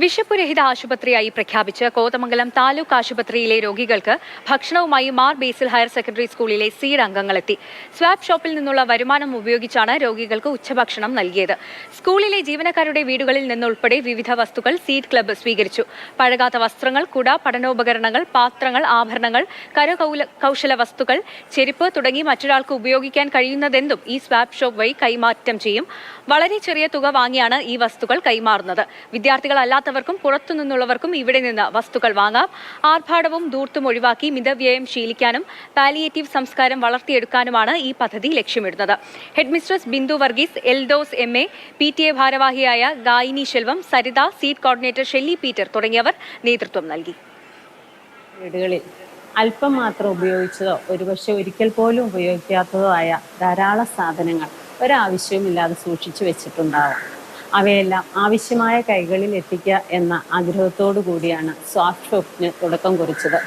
വിശപ്പുരഹിത ആശുപത്രിയായി പ്രഖ്യാപിച്ച് കോതമംഗലം താലൂക്ക് ആശുപത്രിയിലെ രോഗികൾക്ക് ഭക്ഷണവുമായി മാർ ബേസിൽ ഹയർ സെക്കൻഡറി സ്കൂളിലെ സീഡ് അംഗങ്ങളെത്തി. സ്വാപ് ഷോപ്പിൽ നിന്നുള്ള വരുമാനം ഉപയോഗിച്ചാണ് രോഗികൾക്ക് ഉച്ചഭക്ഷണം നൽകിയത്. സ്കൂളിലെ ജീവനക്കാരുടെ വീടുകളിൽ നിന്നുൾപ്പെടെ വിവിധ വസ്തുക്കൾ സീഡ് ക്ലബ്ബ് സ്വീകരിച്ചു. പഴകാത്ത വസ്ത്രങ്ങൾ കുട പഠനോപകരണങ്ങൾ പാത്രങ്ങൾ ആഭരണങ്ങൾ കരകൗല കൗശല വസ്തുക്കൾ ചെരുപ്പ് തുടങ്ങി മറ്റൊരാൾക്ക് ഉപയോഗിക്കാൻ കഴിയുന്നതെന്തും ഈ സ്വാപ് ഷോപ്പ് വഴി കൈമാറ്റം ചെയ്യും. വളരെ ചെറിയ തുക വാങ്ങിയാണ് ഈ വസ്തുക്കൾ കൈമാറുന്നത്. വിദ്യാർത്ഥികളല്ലാത്തവർക്കും പുറത്തുനിന്നുള്ളവർക്കും ഇവിടെ നിന്ന് വസ്തുക്കൾ വാങ്ങാം. ആർഭാടവും ദൂർത്തും ഒഴിവാക്കി മിതവ്യയം ശീലിക്കാനും പാലിയേറ്റീവ് സംസ്കാരം വളർത്തിയെടുക്കാനുമാണ് ഈ പദ്ധതി ലക്ഷ്യമിടുന്നത്. Headmistress Bindu Varghese Eldhose M A P T A ഭാരവാഹിയായ Gayini Selvam Saritha seed coordinator Shelly Peter തുടങ്ങിയവർ നേതൃത്വം നൽകി. വീടുകളിൽ അല്പം മാത്രം ഉപയോഗിച്ചതോ ഒരുപക്ഷെ ഒരിക്കൽ പോലും ഉപയോഗിക്കാത്തതോ ആയ ധാരാളം സാധനങ്ങൾ ഒരാവശ്യവുമില്ലാതെ സൂക്ഷിച്ചു വെച്ചിട്ടുണ്ടാവും അവയെല്ലാം ആവശ്യമായ കൈകളിൽ എത്തിക്കുക എന്ന ആഗ്രഹത്തോടു കൂടിയാണ് സ്വാഫ്റ്റ് ഷോപ്പിന് തുടക്കം കുറിച്ചത്.